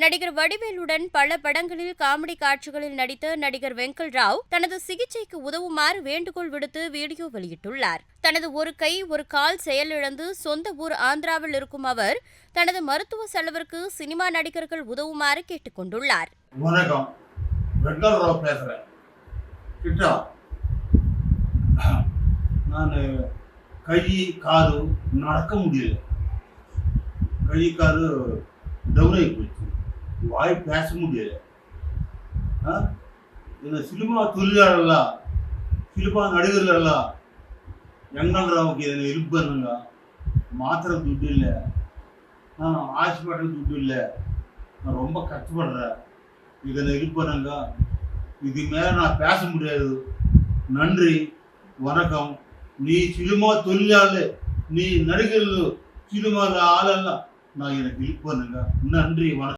நடிகர் வடிவேலுடன் பல படங்களில் காமெடி காட்சிகளில் நடித்த நடிகர் வெங்கல் ராவ் தனது சிகிச்சைக்கு உதவுமாறு வேண்டுகோள் விடுத்து வீடியோ வெளியிட்டுள்ளார். தனது ஒரு கை ஒரு கால் செயலிழந்து சொந்த ஊர் ஆந்திராவில் இருக்கும் அவர் தனது மருத்துவ செலவிற்கு சினிமா நடிகர்கள் உதவுமாறு கேட்டுக்கொண்டுள்ளார். நான் கை காது நடக்க முடியல. கை காது டவுன் ஆகி போச்சு. வாய் பேச முடியல. ஆ? இந்த சினிமா தொழிலாளர்களா? சினிமா நடிகர்களா? வெங்கல் ராவுக்கு இதனை ஹெல்ப் துட்டு இல்லை. ஹாஸ்பிட்டல் துட்டு இல்லை. நான் ரொம்ப கஷ்டப்படுறேன். இதில் இருப்பேனுங்க. இது மேலே நான் பேச முடியாது. நன்றி. வணக்கம். நீ சினிமா தொழிலாளர் நீ நடிகர்கள். சினிமா ஆளெல்லாம் நான் எனக்கு இருப்பேனுங்க. நன்றி. வணக்கம்.